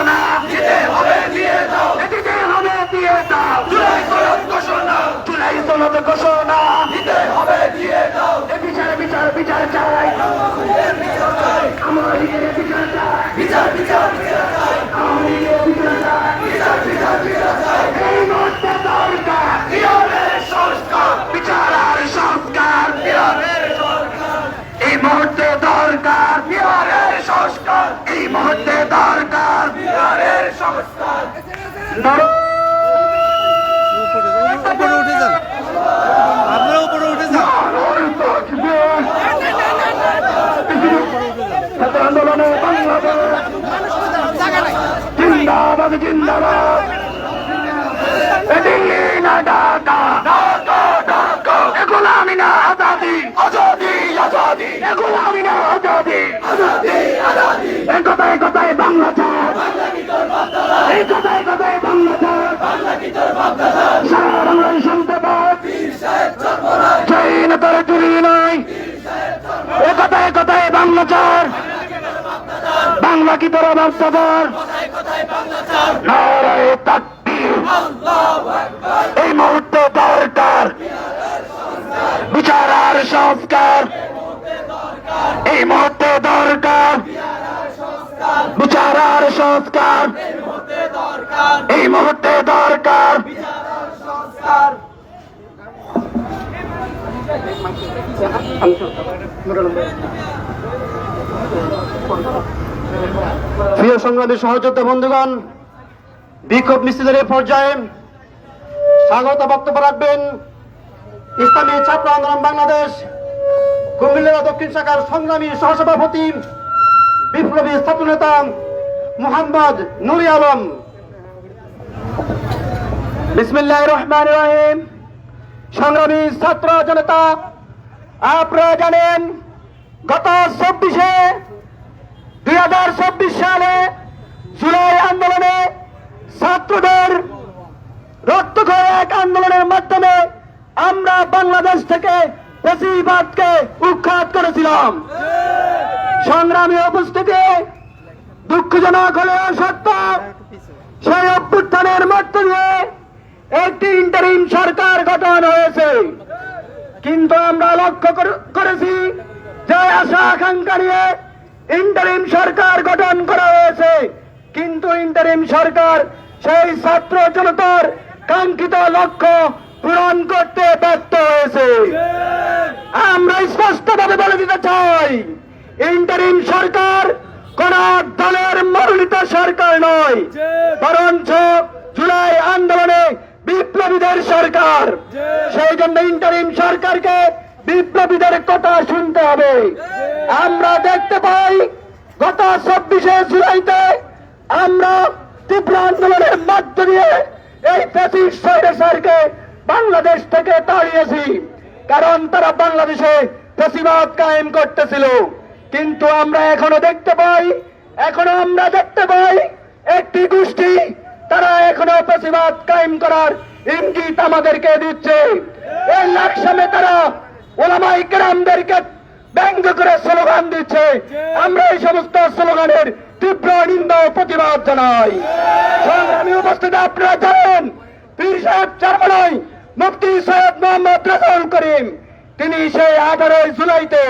সনদে জিন্দাবাদ। জিন্দাবাদ দিল্লি না ঢাকা। ঢাকা ঢাকা এ গোলামি না আজাদি। আজাদি আজাদি। এ গোলামি না আজাদি। আজাদি আজাদি। এ কথায় কথায় বাংলা চার এই কথায় কথায় বাংলা চার সারা বাংলায় শুনতে পায় সেই নেতার চুরি নয়। এ কথায় কথায় বাংলা বাংলা কি তোরা বাস্তবর এই মুহূর্তে দরকার বিচার আর সংস্কার। এই মুহূর্তে দরকার বিচার আর সংস্কার। এই মুহূর্তে দরকার প্রিয় সংগ্রামী সহযোদ্ধা বন্ধুগণ বিক্ষোভ মিছিলের পর্যায়ে স্বাগত বক্তব্য রাখবেন ইসলামী ছাত্র আন্দোলন বাংলাদেশ কুমিল্লা দক্ষিণ শাখার সংগ্রামী সহসভাপতি, বিপ্লবী ছাত্র নেতা মোহাম্মদ নুরি আলম। বিসমিল্লাহ রহমান রহিম। সংগ্রামী ছাত্র জনতা, আপনারা জানেন, গত চব্বিশে, দুই হাজার চব্বিশ সালে জুলাই ছাত্রদের রক্তক্ষয় এক আন্দোলনের মাধ্যমে আমরা বাংলাদেশ থেকে বেশিরভাগকে উৎখাত করেছিলাম। সংগ্রামী উপস্থিতি দুঃখজনক হলেও সত্য, সেই অভ্যুত্থানের মধ্য দিয়ে একটি ইন্টারিম সরকার গঠন হয়েছে। কিন্তু আমরা লক্ষ্য করেছি যে আশা আকাঙ্ক্ষা নিয়ে ইন্টারিম সরকার গঠন করা হয়েছে। কিন্তু ইন্টারিম সরকার সেই ছাত্র জনতার কাঙ্ক্ষিত লক্ষ্য পূরণ করতে ব্যর্থ হয়েছে। আমরা স্পষ্টভাবে বলে দিতে চাই ইন্টারিম সরকার কোন দলের মনোনীত সরকার নয়, বরঞ্চ জুলাই আন্দোলনে বিপ্লবীদের সরকার। সেই জন্য ইন্টারিম সরকারকে বিপ্লবীদের কথা শুনতে হবে। আমরা দেখতে পাই, গত চব্বিশে জুলাইতে আমরা তীব্র আন্দোলনের মধ্য দিয়ে এই পঁচিশ স্বৈরাচারকে বাংলাদেশ থেকে তাড়িয়েছি। কারণ তারা বাংলাদেশে ফেসিবাদ কায়েম করতেছিল। কিন্তু আমরা এখনও দেখতে পাই, এখনও আমরা দেখতে পাই একটি গোষ্ঠী তারা এখনও ফেসিবাদ কায়েম করার ইঙ্গিত আমাদেরকে দিচ্ছে। এই লাকসামে তারা ওলামাই কেরামদেরকে ব্যঙ্গ করে স্লোগান দিচ্ছে। আমরা এই সমস্ত স্লোগানের তীব্র নিন্দা ও প্রতিবাদ জানাই। সংগ্রামী উপস্থিত, আপনারা জানেন, পীর সাহেব চারমানাই মুফতি সৈয়দ মোহাম্মদ রাজাউল করিম, তিনি সেই আঠারোই জুলাইতে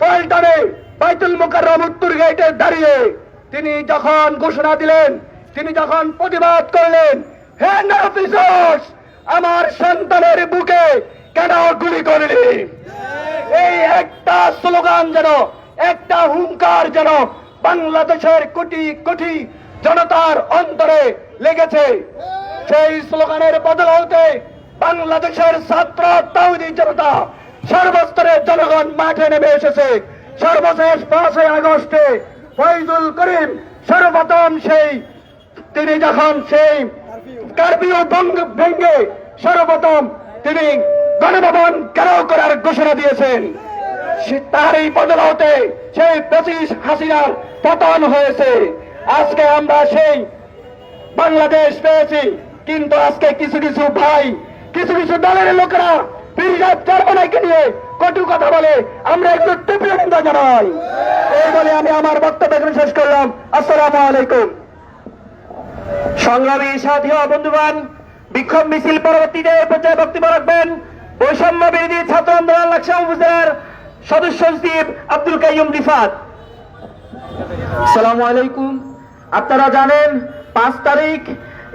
পল্টনে বাইতুল মুকাররম উত্তর গেটে দাঁড়িয়ে তিনি যখন ঘোষণা দিলেন, তিনি যখন প্রতিবাদ করলেন, হে নারপিসোস আমার সন্তানের বুকে কেন গুলি করলি? এই একটা স্লোগান যেন, একটা হুঙ্কার যেন বাংলাদেশের কোটি কোটি জনতার অন্তরে লেগেছে। সেই স্লোগানের বদল হতে বাংলাদেশের ছাত্র তাউদি জনতা সর্বস্তরের জনগণ মাঠে নেমে এসেছে। সর্বশেষ পাঁচই আগস্টে ফৈজুল করিম সর্বপ্রথম সেই, তিনি যখন সেই কার্বিও ভঙ্গ সর্বপ্রথম তিনি গণভবন ঘেরাও করার ঘোষণা দিয়েছেন। তারই বদলাতে সেই পঁচিশ হাসিনার পতন হয়েছে। আজকে আমরা সেই বাংলাদেশ পেয়েছি। কিন্তু আজকে কিছু কিছু ভাই, কিছু কিছু দলের লোকেরা পীরজাত চারমানাইকে নিয়ে কটু কথা বলে। আমরা একটু তীব্র নিন্দা জানাই। এই বলে আমি আমার বক্তব্য এখানে শেষ করলাম। আসসালামু আলাইকুম। সংগ্রামী সাথী বন্ধুবান বিক্ষোভ মিছিল পরবর্তীতে পর্যায়ে বক্তব্য রাখবেন। বৈষম্য বিরোধী ছাত্র আন্দোলন লাকসাম উপজেলার সদস্য সচিব আব্দুল কাইয়ুম রিফাত। সালামু আলাইকুম। আপনারা জানেন, পাঁচ তারিখ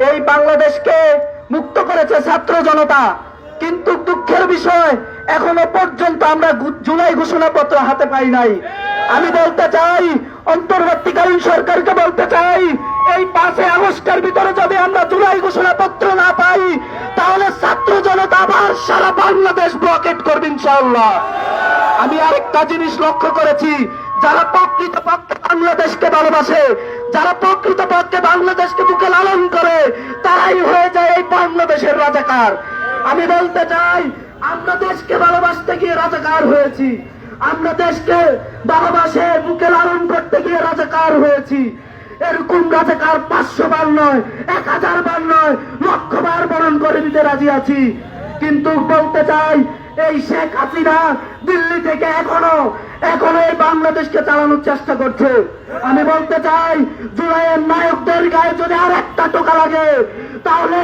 এই বাংলাদেশকে মুক্ত করেছে ছাত্র জনতা। কিন্তু দুঃখের বিষয়, এখনও পর্যন্ত আমরা জুলাই ঘোষণাপত্র হাতে পাই নাই। আমি বলতে চাই, অন্তর্বর্তীকালীন সরকারকে বলতে চাই, এই পাঁচই আগস্টের ভিতরে যদি আমরা জুলাই ঘোষণাপত্র না পাই, তাহলে ছাত্র জনতা আবার সারা বাংলাদেশ ব্লকেট করবে ইনশাআল্লাহ। আমি আরেকটা জিনিস লক্ষ্য করেছি যারা প্রকৃত পক্ষে বাংলাদেশকে ভালোবাসে, যারা প্রকৃত পক্ষে বাংলাদেশকে বুকে লালন করে, তারাই হয়ে যায় এই বাংলাদেশের রাজাকার। আমি বলতে চাই, আমরা দেশকে ভালোবাসতে গিয়ে রাজাকার হয়েছি। আমরা দেশকে ভালোবাসে, বুকে লালন করতে গিয়ে রাজাকার হয়েছি। এরকম রাজাকার পাঁচশো বার নয়, এক হাজার বার নয়, লক্ষ বার বরণ করে দিতে রাজি আছি। কিন্তু বলতে চাই এই শেখ হাসিনা দিল্লি থেকে এখনও এখনও এই বাংলাদেশকে চালানোর চেষ্টা করছে। আমি বলতে চাই, জুলাইয়ের নায়কদের গায়ে যদি আর একটা টোকা লাগে, তাহলে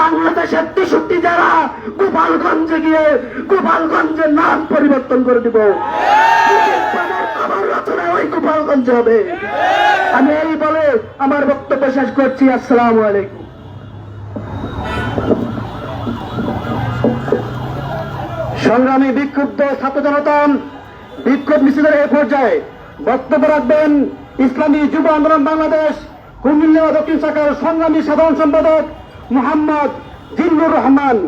বাংলাদেশের তেষট্টি যারা গোপালগঞ্জে গিয়ে গোপালগঞ্জের নাম পরিবর্তন করে দিব। রচনা ওই গোপালগঞ্জে হবে। আমি এই বলে আমার বক্তব্য শেষ করছি। আসসালামু আলাইকুম। সংগ্রামী বিক্ষুব্ধ ছাত্র জনতা বিক্ষোভ মিছিলের এই পর্যায়ে বক্তব্য রাখবেন ইসলামী যুব আন্দোলন বাংলাদেশ, কুমিল্লা দক্ষিণ শাখার সংগ্রামী সাধারণ সম্পাদক মোহাম্মদ জিল্লুর রহমান।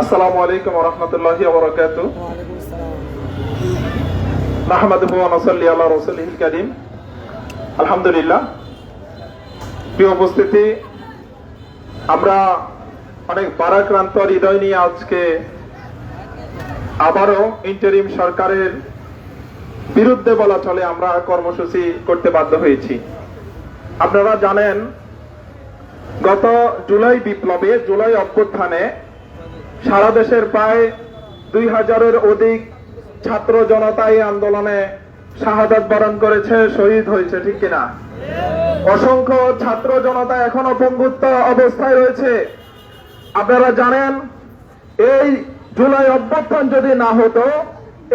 আসসালামু আলাইকুম রহমতুল্লাহি কারীম। আলহামদুলিল্লাহ। প্রিয় উপস্থিতি, আমরা অনেক পারাক্রান্ত হৃদয় নিয়ে আজকে আবারও ইন্টারিম সরকারের বিরুদ্ধে বলা চলে আমরা কর্মসূচি করতে বাধ্য হয়েছি। আপনারা জানেন, গত জুলাই বিপ্লবে, জুলাই অভ্যুত্থানে সারা দেশের প্রায় দুই হাজারের অধিক ছাত্র জনতা এই আন্দোলনে শাহাদাত বরণ করেছে, শহীদ হয়েছে, ঠিক কিনা? অসংখ্য ছাত্র জনতা এখনও পঙ্গুত্ব অবস্থায় রয়েছে। আপনারা জানেন, এই জুলাই অভ্যুত্থান যদি না হতো,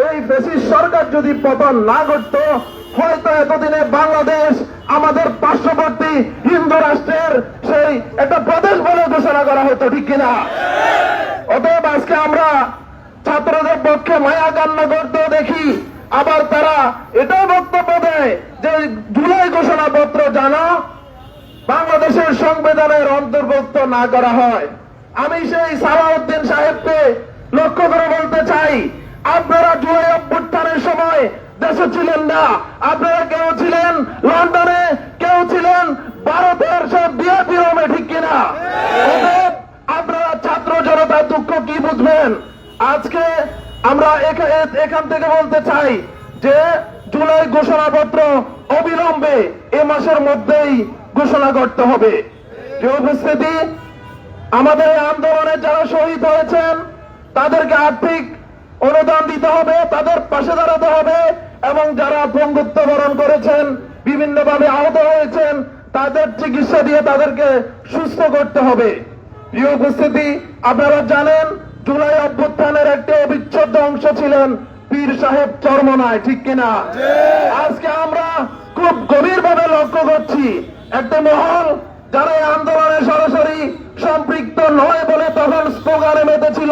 এই ফেসিস সরকার যদি পতন না ঘটত, হয়তো এতদিনে বাংলাদেশ আমাদের পার্শ্ববর্তী হিন্দু রাষ্ট্রের সেই একটা প্রদেশ বলে ঘোষণা করা হতো, ঠিক কিনা? অতএব আজকে আমরা ছাত্রদের পক্ষে মায়া কান্না করতেও দেখি। আবার তারা এটাও বক্তব্য দেয় যে জুলাই ঘোষণাপত্র জানো, বাংলাদেশের সংবিধানের অন্তর্ভুক্ত না করা হয়। আমি সেই সালাউদ্দিন সাহেবকে লক্ষ্য করে বলতে চাই, আপনারা জুলাই অভ্যুত্থানের সময় দেশে ছিলেন না। আপনারা কেউ ছিলেন লন্ডনে, কেউ ছিলেন ভারতের সব বিএপি রোমে, ঠিক কিনা? আপনারা ছাত্র জনতা দুঃখ কি বুঝবেন? আজকে আমরা এখান থেকে বলতে চাই যে জুলাই ঘোষণাপত্র অবিলম্বে এ মাসের মধ্যেই ঘোষণা করতে হবে। উপস্থিতি, আমাদের আন্দোলনে যারা শহীদ হয়েছেন, তাদেরকে আর্থিক অনুদান দিতে হবে, তাদের পাশে দাঁড়াতে হবে এবং যারা পঙ্গুত্ব বরণ করেছেন, বিভিন্নভাবে আহত হয়েছেন, তাদের চিকিৎসা দিয়ে তাদেরকে সুস্থ করতে হবে। প্রিয় উপস্থিতি, আপনারা জানেন জুলাই অভ্যুত্থানের একটি অবিচ্ছেদ্য অংশ ছিলেন পীর সাহেব চরমনায় ঠিক কিনা? আজকে আমরা খুব গভীর ভাবে লক্ষ্য করছি একটা মহল যারা আন্দোলনে সরাসরি সম্পৃক্ত নয় বলে তখন স্লোগানে মেতেছিল।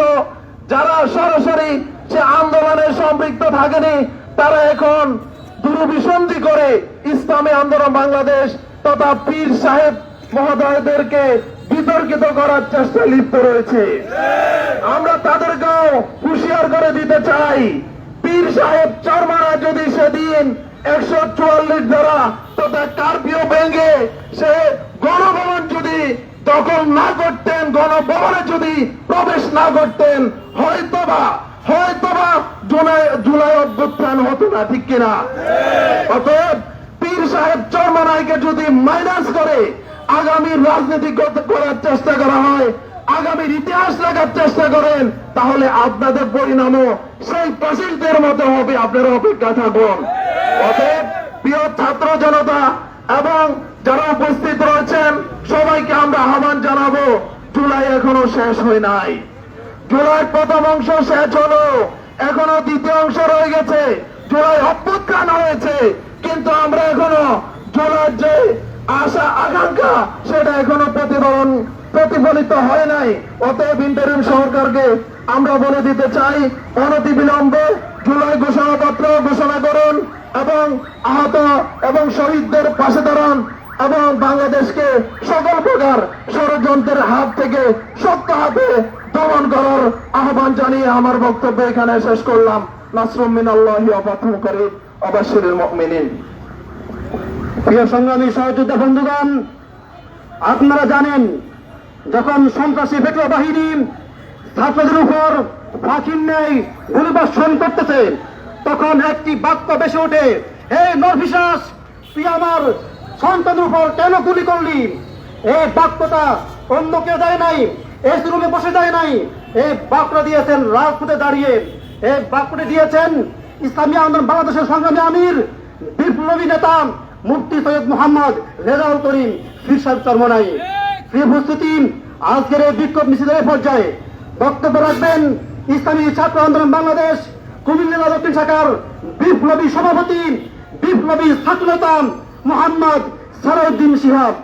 যারা সরাসরি সে আন্দোলনে সম্পৃক্ত থাকেনি তারা এখন দুরভিসন্ধি করে ইসলামী আন্দোলন বাংলাদেশ তথা পীর সাহেব মহোদয়দেরকে বিতর্কিত করার চেষ্টা লিপ্ত রয়েছে। আমরা তাদেরকেও হুঁশিয়ার করে দিতে চাই। পীর সাহেব চরমারা যদি সেদিন একশো চুয়াল্লিশ ধারা তথা কার্ফিউ ভেঙে সে গণভবন যদি দখল না করতেন, গণভবনে যদি প্রবেশ না করতেন, হয়তোবা হয়তোবা জুলাই জুলাই অভ্যুত্থান হতো না, ঠিক কিনা? অতএব পীর সাহেব চরমানাইকে যদি মাইনাস করে আগামী রাজনীতি করার চেষ্টা করা হয়, আগামীর ইতিহাস লেখার চেষ্টা করেন, তাহলে আপনাদের পরিণামও সেই ফ্যাসিস্টদের মতো হবে, আপনারা অপেক্ষা থাকুন। অতএব, প্রিয় ছাত্র জনতা এবং যারা উপস্থিত রয়েছেন, সবাইকে আমরা আহ্বান জানাব, জুলাই এখনও শেষ হয় নাই। জুলাই প্রথম অংশ শেষ হলো, এখনও দ্বিতীয় অংশ রয়ে গেছে, জুলাই অভ্যুত্থান হয়েছে, কিন্তু আমরা এখনও জুলাই যে আশা, আকাঙ্ক্ষা, সেটা এখনও প্রতিফলন, প্রতিফলিত হয় নাই। অতএব ইন্টারিম সরকারকে আমরা বলে দিতে চাই অনতি বিলম্বে জুলাই ঘোষণাপত্র ঘোষণা করুন এবং আহত এবং শহীদদের পাশে দাঁড়ান এবং বাংলাদেশকে সকল প্রকার ষড়যন্ত্রের হাত থেকে শক্ত হাতে দমন করার আহ্বান জানিয়ে আমার বক্তব্য এখানে শেষ করলাম। নাসরুম মিনাল্লাহি অবাশিরুল মুমিনিন। প্রিয় সংগ্রামী সহযোদ্ধা বন্ধুগণ, আপনারা জানেন, যখন সন্ত্রাসী পেট্রো বাহিনী ছাত্রদের উপর ফাঁকির নেই, গুলিবর্ষণ করতেছে, তখন একটি বাক্য বেসে ওঠে, হে নরভিশ্বাস তুই আমার সন্তানের উপর কেন গুলি করলি? এই বাক্যটা অন্য কেউ দেয় নাই এসি রুমে বসে দেয় নাই, এই বাক্যটা দিয়েছেন রাজপথে দাঁড়িয়ে, এই বাক্যটি দিয়েছেন ইসলামী আন্দোলন বাংলাদেশের সংগ্রামী আমির, বিপ্লবী নেতা মুফতি সৈয়দ মোহাম্মদ রেজাউল করিম ফিরসাদ চর্মনাই প্রিয় উপস্থিতি, আজকের এই বিক্ষোভ মিছিলের পর্যায়ে বক্তব্য রাখবেন ইসলামী ছাত্র আন্দোলন বাংলাদেশ, কুমিল্লা দক্ষিণ শাখার বিপ্লবী সভাপতি, বিপ্লবী ছাত্র নেতা মোহাম্মদ সারাউদ্দিন শিহাব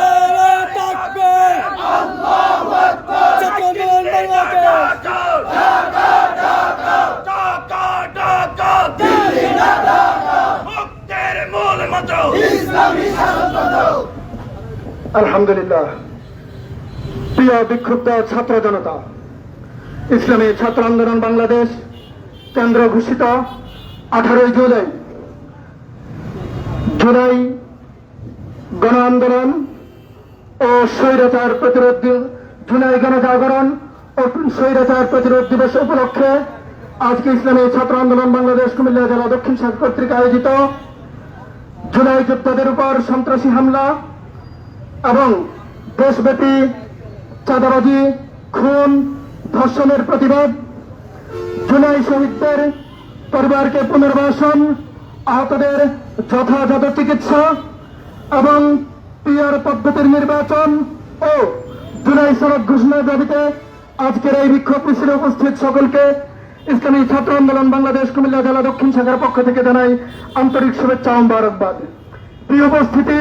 নারায়ণ তাকবীর! ছাত্র আলহামদুলিল্লাহ। প্রিয় বিক্ষুব্ধ ছাত্র জনতা ইসলামী ছাত্র আন্দোলন বাংলাদেশ কেন্দ্র ঘোষিত আঠারোই জুলাই। জুলাই গণ আন্দোলন ও স্বৈরাচার প্রতিরোধ জুলাই গণজাগরণ ও স্বৈরাচার প্রতিরোধ দিবস উপলক্ষে আজকে ইসলামী ছাত্র আন্দোলন বাংলাদেশ কুমিল্লা জেলা দক্ষিণ শাখা কর্তৃক আয়োজিত জুলাই যোদ্ধাদের উপর সন্ত্রাসী হামলা এবং দেশব্যাপী চাঁদাবাজি, খুন, ধর্ষণের প্রতিবাদ। জুলাই শহীদদের পরিবারকে পুনর্বাসন, আহতদের যথাযথ চিকিৎসা এবং পিআর পদ্ধতির নির্বাচন ও জুলাই সড়ক ঘোষণার দাবিতে আজকের এই বিক্ষোভ মিছিলে উপস্থিত সকলকে ইসলামী ছাত্র আন্দোলন বাংলাদেশ, কুমিল্লা জেলা দক্ষিণ শাখার পক্ষ থেকে জানাই আন্তরিক শুভেচ্ছা ও মুবারকবাদ। প্রিয় উপস্থিতি,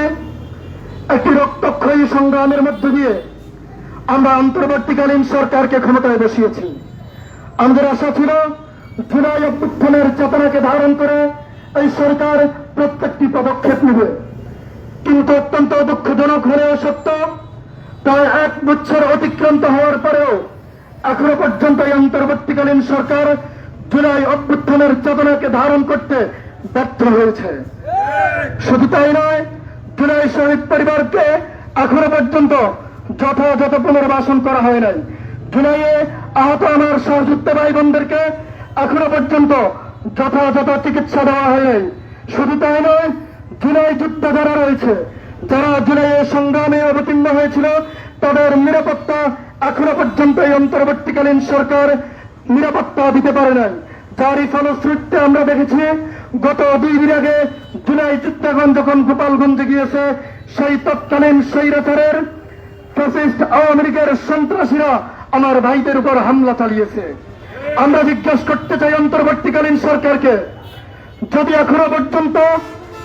একটি রক্তক্ষয়ী সংগ্রামের মধ্য দিয়ে আমরা অন্তর্বর্তীকালীন সরকারকে ক্ষমতায় বসিয়েছি। আমাদের আশা ছিল, জুলাই অভ্যুত্থানের চেতনাকে ধারণ করে এই সরকার প্রত্যেকটি পদক্ষেপ নেবে। কিন্তু অত্যন্ত দুঃখজনক হলেও সত্য, প্রায় এক বছর অতিক্রান্ত হওয়ার পরেও এখনও পর্যন্ত এই অন্তর্বর্তীকালীন সরকার জুলাই অভ্যুত্থানের চেতনাকে ধারণ করতে ব্যর্থ হয়েছে। শুধু তাই নয়, জুলাই শহীদ পরিবারকে এখনও পর্যন্ত যথাযথ পুনর্বাসন করা হয় নাই। জুলাইয়ে আহত আমার সহযুক্ত ভাই বোনদেরকে এখনও পর্যন্ত যথাযথ চিকিৎসা দেওয়া হয় নাই। শুধু তাই নয়, জুলাই যুদ্ধ যারা রয়েছে, যারা জুলাইয়ে সংগ্রামে অবতীর্ণ হয়েছিল, তাদের নিরাপত্তা এখনও পর্যন্ত এই অন্তর্বর্তীকালীন সরকার নিরাপত্তা দিতে পারে নাই। যারই ফলশ্রুতিতে আমরা দেখেছি, গত দুই দিন আগে জুলাই চিত্তাগঞ্জ যখন গোপালগঞ্জে গিয়েছে, সেই তৎকালীন স্বৈরাচারের ফ্যাসিস্ট আওয়ামী লীগের সন্ত্রাসীরা আমার ভাইদের উপর হামলা চালিয়েছে। আমরা জিজ্ঞাসা করতে চাই অন্তর্বর্তীকালীন সরকারকে, যদি এখনও পর্যন্ত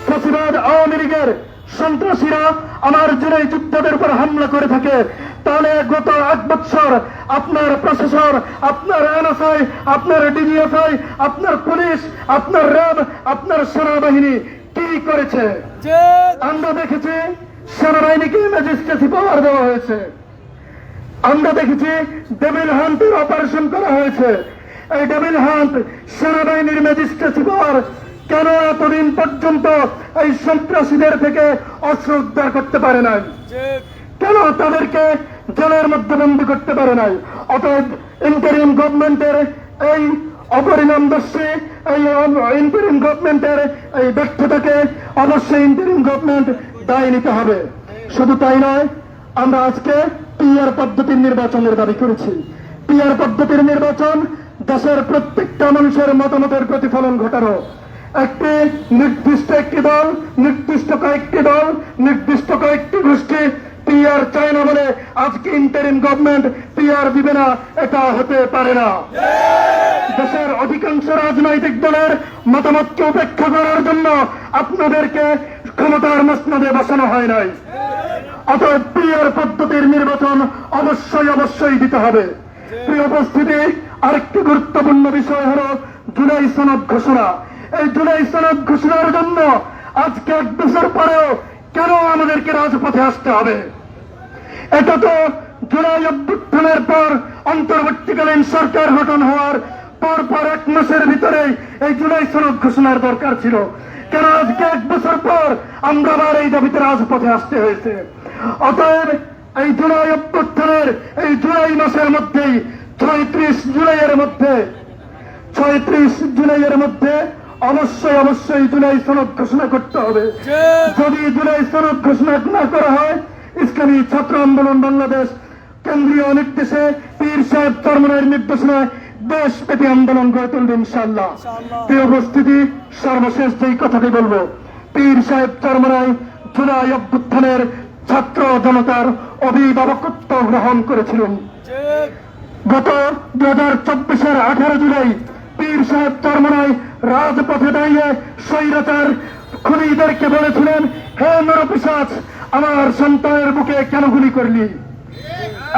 ফ্যাসিবাদ আওয়ামী লীগের সন্ত্রাসীরা আমার জুলাই যুদ্ধদের উপর হামলা করে থাকে। তাহলে গত এক বছর আপনার প্রশাসন আপনার এনএসআই আপনার ডিজিএফআই আপনার পুলিশ আপনার র্যাব আপনার সেনাবাহিনী কি করেছে? আমরা দেখেছি সেনাবাহিনীকে ম্যাজিস্ট্রেসি পাওয়ার দেওয়া হয়েছে। আমরা দেখেছি ডেভিল হান্টের অপারেশন করা হয়েছে। এই ডেভিল হান্ট সেনাবাহিনীর ম্যাজিস্ট্রেসি পাওয়ার কেন এতদিন পর্যন্ত এই সন্ত্রাসীদের থেকে অস্ত্র উদ্ধার করতে পারে নাই? কেন তাদেরকে জেলের মধ্যে বন্দী করতে পারে নাই? অতএব ইন্টারিম গভর্নমেন্টের এই অপরিণামদর্শী, এই ইন্টারিম গভর্নমেন্টের এই ব্যর্থতাকে অবশ্যই ইন্টারিম গভর্নমেন্ট দায় নিতে হবে। শুধু তাই নয়, আমরা আজকে পিআর পদ্ধতির নির্বাচনের দাবি করেছি। পিআর পদ্ধতির নির্বাচন দেশের প্রত্যেকটা মানুষের মতামতের প্রতিফলন ঘটানো একটি নির্দিষ্ট একটি দল, নির্দিষ্ট কয়েকটি দল, নির্দিষ্ট কয়েকটি গোষ্ঠী পিআর চায় না বলে আজকে ইন্টারিম গভর্নমেন্ট পিআর দিবে না, এটা হতে পারে না। দেশের অধিকাংশ রাজনৈতিক দলের মতামতকে উপেক্ষা করার জন্য আপনাদেরকে ক্ষমতার মসনদে বসানো হয় নাই। অতএব পিআর পদ্ধতির নির্বাচন অবশ্যই অবশ্যই দিতে হবে। প্রিয় উপস্থিতি, আরেকটি গুরুত্বপূর্ণ বিষয় হল জুলাই সনদ ঘোষণা। এই জুলাই সনদ ঘোষণার জন্য আজকে এক বছর পরেও কেন আমাদেরকে রাজপথে আসতে হবে? এটা তো জুলাই অভ্যুত্থানের পর অন্তর্বর্তীকালীন সরকার গঠন হওয়ার পর পর এক মাসের ভিতরে এই জুলাই সনদ ঘোষণার দরকার ছিল। কেন আজকে এক বছর পর আমরা আবার এই দাবিতে রাজপথে আসতে হয়েছে? অতএব এই জুলাই অভ্যুত্থানের এই জুলাই মাসের মধ্যেই ছয়ত্রিশ জুলাইয়ের মধ্যে, ছয়ত্রিশ জুলাইয়ের মধ্যে অবশ্যই অবশ্যই জুলাই সনদ ঘোষণা করতে হবে। যদি জুলাই সনদ ঘোষণা না করা হয় ইসলামী ছাত্র আন্দোলন বাংলাদেশ কেন্দ্রীয় নির্দেশে পীর সাহেব চরমনের নির্দেশনায় দেশব্যাপী আন্দোলন গড়ে তুলবে ইনশাল্লাহ প্রিয় উপস্থিতি সর্বশেষ যেই কথাটি বলব পীর সাহেব চরমনায় জুলাই অভ্যুত্থানের ছাত্র জনতার অভিভাবকত্ব গ্রহণ করেছিলেন। গত দু হাজার চব্বিশের আঠারো জুলাই পীর সাহেব চরমনায় রাজপথে দাঁড়িয়ে স্বৈরাচার খুনিদেরকে বলেছিলেন, হে নরপিসাচ আমার সন্তানের বুকে কেন গুলি করলি?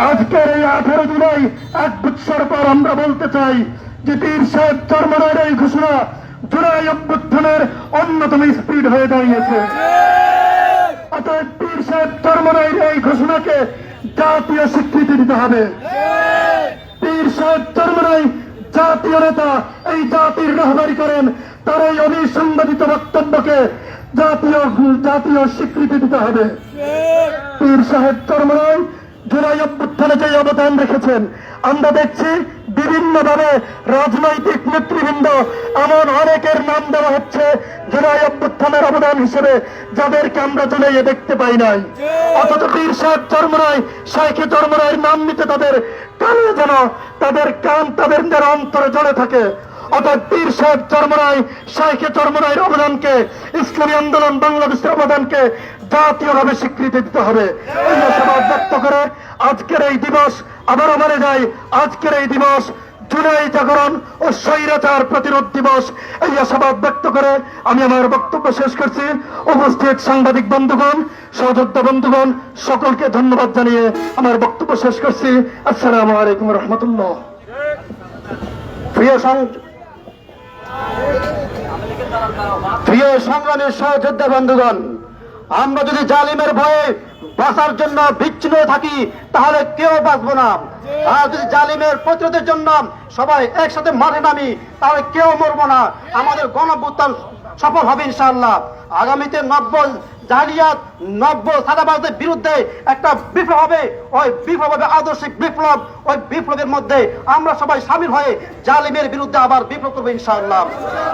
আজকের এই আঠারো জুলাই, এক বৎসর পর আমরা বলতে চাই যে পীর সাহেব চরমনায়ের এই ঘোষণা জুলাই অভ্যুত্থানের অন্যতম স্পিড হয়ে দাঁড়িয়েছে। অতএব পীর সাহেব চরমনায়ের এই ঘোষণাকে জাতীয় স্বীকৃতি দিতে হবে। পীর সাহেব চরমনাই জাতীয় নেতা এই জাতির রহবারি করেন তার এই অবিসংবাদিত বক্তব্যকে জাতীয় জাতীয় স্বীকৃতি দিতে হবে। পীর সাহেব চরমনাই জুলাই অভ্যুত্থানে যে অবদান রেখেছেন আমরা দেখছি বিভিন্ন ভাবে রাজনৈতিক নেতৃবৃন্দ, এমন অনেকের নাম দেওয়া হচ্ছে, জুলাই অভ্যুত্থানের অবদান হিসেবে, যাদেরকে আমরা জুলাইয়ে দেখতে পাই নাই। অথচ পীর সাহেব চরমরায় শাইখে চরমরায়ের নাম নিতে তাদের কানে যেন তাদের কান তাদের নিজের অন্তরে জড়ে থাকে। অর্থাৎ পীর সাহেব চরমরায় শাইখে চরমরায়ের অবদানকে, ইসলামী আন্দোলন বাংলাদেশের অবদানকে জাতীয়ভাবে স্বীকৃতি দিতে হবে। এই ব্যক্ত করে আজকের এই দিবস আবারও বলে যায় আজকের এই দিবস জুলাই জাগরণ ও স্বৈরাচার প্রতিরোধ দিবস। এই আশাবাদ ব্যক্ত করে আমি আমার বক্তব্য শেষ করছি। উপস্থিত সাংবাদিক বন্ধুগণ, সহযোদ্ধা বন্ধুগণ, সকলকে ধন্যবাদ জানিয়ে আমার বক্তব্য শেষ করছি। আসসালামু আলাইকুম রহমতুল্লাহ। প্রিয় প্রিয় সংগ্রামী সহযোদ্ধা বন্ধুগণ আমরা যদি জালিমের ভয়ে বাঁচার জন্য বিচ্ছিন্ন থাকি, তাহলে কেউ বাঁচবো না। আর যদি জালিমের প্রতিরোধের জন্য সবাই একসাথে মাঠে নামি, তাহলে কেউ মরবো না। আমাদের গণভুত্থান সফল হবে ইনশাআল্লাহ। আগামীতে নব্য জালিয়াত, নব্য সাদাবাদের বিরুদ্ধে একটা বিপ্লব হবে। ওই বিপ্লব হবে আদর্শিক বিপ্লব। ওই বিপ্লবের মধ্যে আমরা সবাই সামিল হয়ে জালিমের বিরুদ্ধে আবার বিপ্লব করব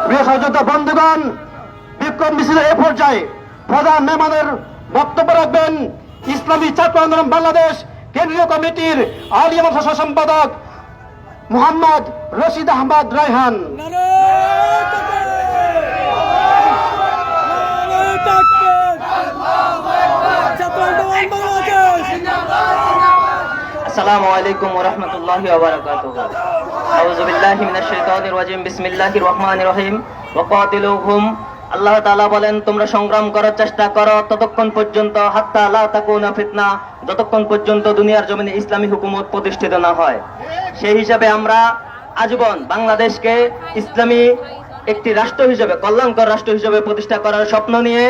প্রিয় সহযোদ্ধা বন্ধুগণ বিক্ষোভ মিছিলের এ পর্যায়ে প্রধান মেহমানের বক্তব্য রাখবেন ইসলামী ছাত্র আন্দোলন বাংলাদেশ কেন্দ্রীয় কমিটির আলিয়া মাদ্রাসা সম্পাদক মোহাম্মদ রশিদ আহমদ রায়হান। আসসালামু আলাইকুম ওয়া রাহমাতুল্লাহি ওয়া বারাকাতুহু। আউযু বিল্লাহি মিনাশ শাইতানির রাজিম। বিসমিল্লাহির রহমানির রহিম। ওয়া আল্লাহ তাআলা বলেন, তোমরা সংগ্রাম করার চেষ্টা করো ততক্ষণ পর্যন্ত, হাত্তা লা তাকুনা ফিতনা, যতক্ষণ পর্যন্ত দুনিয়ার জমিনে ইসলামী হুকুমত প্রতিষ্ঠিত না হয়। সেই হিসাবে আমরা আজীবন বাংলাদেশকে ইসলামী একটি রাষ্ট্র হিসেবে, কল্যাণকর রাষ্ট্র হিসেবে প্রতিষ্ঠা করার স্বপ্ন নিয়ে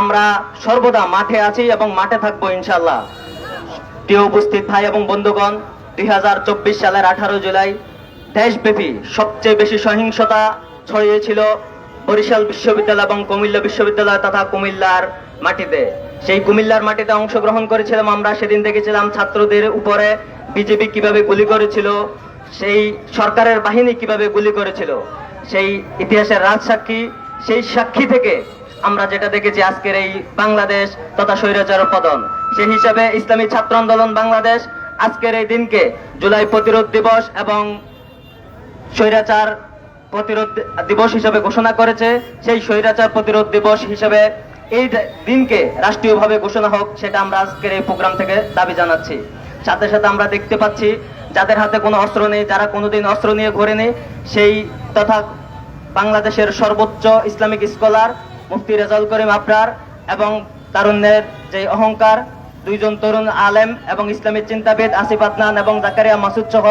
আমরা সর্বদা মাঠে আছি এবং মাঠে থাকব ইনশাল্লাহ প্রিয় উপস্থিত ভাই এবং বন্ধুগণ, দুই হাজার চব্বিশ সালের আঠারো জুলাই দেশব্যাপী সবচেয়ে বেশি সহিংসতা ছড়িয়েছিল বরিশাল বিশ্ববিদ্যালয় এবং কুমিল্লা বিশ্ববিদ্যালয় তথা কুমিল্লার মাটিতে। সেই কুমিল্লার মাটিতে অংশগ্রহণ করেছিলাম আমরা। সেদিন দেখেছিলাম ছাত্রদের উপরে বিজেপি কীভাবে গুলি করেছিল, সেই সরকারের বাহিনী কীভাবে গুলি করেছিল, সেই ইতিহাসের রাজসাক্ষী, সেই সাক্ষী থেকে আমরা যেটা দেখেছি আজকের এই বাংলাদেশ তথা স্বৈরাচার পতন সেই হিসাবে ইসলামী ছাত্র আন্দোলন বাংলাদেশ আজকের এই দিনকে জুলাই প্রতিরোধ দিবস এবং স্বৈরাচার প্রতিরোধ দিবস হিসেবে ঘোষণা করেছে। সেই স্বৈরাচার প্রতিরোধ দিবস হিসেবে এই দিনকে রাষ্ট্রীয়ভাবে ঘোষণা হোক, সেটা আমরা আজকের এই প্রোগ্রাম থেকে দাবি জানাচ্ছি। সাথে সাথে আমরা দেখতে পাচ্ছি, যাদের হাতে কোনো অস্ত্র নেই, যারা কোনোদিন অস্ত্র নিয়ে ঘোরেনি সেই তথা বাংলাদেশের সর্বোচ্চ ইসলামিক স্কলার মুফতি রেজাউল করিম আবরার এবং তারুণ্যের যে অহংকার, দুইজন তরুণ আলেম এবং ইসলামিক চিন্তাবিদ আসিফ আদনান এবং জাকারিয়া মাসুদ সহ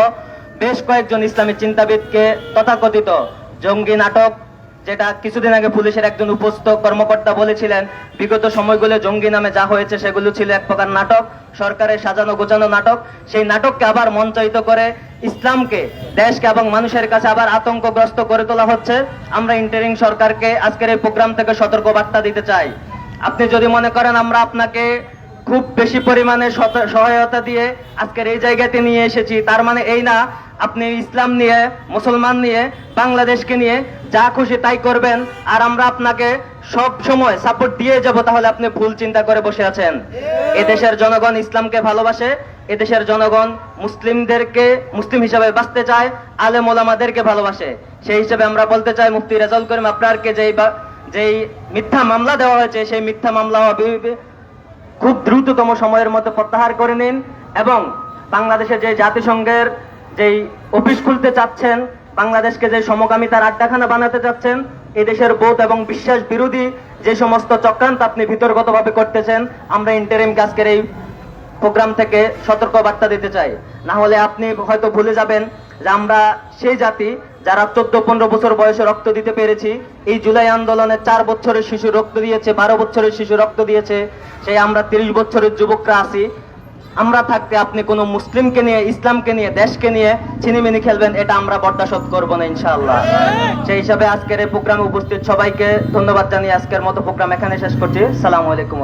বেশ কয়েকজন ইসলামী চিন্তাবিদকে তথাকথিত জঙ্গি নাটক, যেটা কিছুদিন আগে পুলিশের একজন উপস্থ কর্মকর্তা বলেছিলেন, বিগত সময়গুলো জঙ্গি নামে যা হয়েছে সেগুলো ছিল এক প্রকার নাটক, সরকারের সাজানো গোছানো নাটক। সেই নাটককে আবার মঞ্চায়িত করে ইসলামকে, দেশকে এবং মানুষের কাছে আবার আতঙ্কগ্রস্ত করে তোলা হচ্ছে। আমরা ইন্টারিং সরকারকে আজকের এই প্রোগ্রাম থেকে সতর্ক বার্তা দিতে চাই। আপনি যদি মনে করেন আমরা আপনাকে খুব বেশি পরিমাণে সহায়তা দিয়ে আজকের এই জায়গাতে নিয়ে এসেছি, তার মানে এই না আপনি ইসলাম নিয়ে, মুসলমান নিয়ে, বাংলাদেশকে নিয়ে যা খুশি তাই করবেন, আর আমরা আপনাকে সব সময় সাপোর্ট দিয়ে যাব, তাহলে আপনি ভুল চিন্তা করে বসে আছেন। এদেশের জনগণ ইসলামকে ভালোবাসে, এদেশের জনগণ মুসলিমদেরকে, মুসলিম হিসাবে বাঁচতে চায়, আলেম ওলামাদেরকে ভালোবাসে। সেই হিসাবে আমরা বলতে চাই, মুফতি রেজাউল করিম আপনারকে যেই বা- যেই মিথ্যা মামলা দেওয়া হয়েছে, সেই মিথ্যা মামলা খুব দ্রুততম সময়ের মধ্যে প্রত্যাহার করে নিন, এবং বাংলাদেশে যে জাতিসংঘের যেই অফিস খুলতে চাচ্ছেন, বাংলাদেশকে যে সমকামিতার আড্ডাখানা বানাতে চাচ্ছেন, এই দেশের বোধ এবং বিশ্বাস বিরোধী যে সমস্ত চক্রান্ত আপনি ভিতরগতভাবে করতেছেন, আমরা ইন্টারিম আজকের এই প্রোগ্রাম থেকে সতর্ক বার্তা দিতে চাই। না হলে আপনি হয়তো ভুলে যাবেন যে আমরা সেই জাতি যারা চোদ্দ পনেরো বছর বয়সে রক্ত দিতে পেরেছি, এই জুলাই আন্দোলনে চার বছরের শিশু রক্ত দিয়েছে, বারো বছরের শিশু রক্ত দিয়েছে, সেই আমরা তিরিশ বছরের যুবকরা আছি আমরা থাকতে আপনি কোনো মুসলিমকে নিয়ে, ইসলামকে নিয়ে, দেশকে নিয়ে ছিনিমিনি খেলবেন, এটা আমরা বরদাশত করব না, ইনশাআল্লাহ। সেই হিসাবে আজকের এই প্রোগ্রামে উপস্থিত সবাইকে ধন্যবাদ জানিয়ে আজকের মতো প্রোগ্রাম এখানে শেষ করছি। সালাম আলাইকুম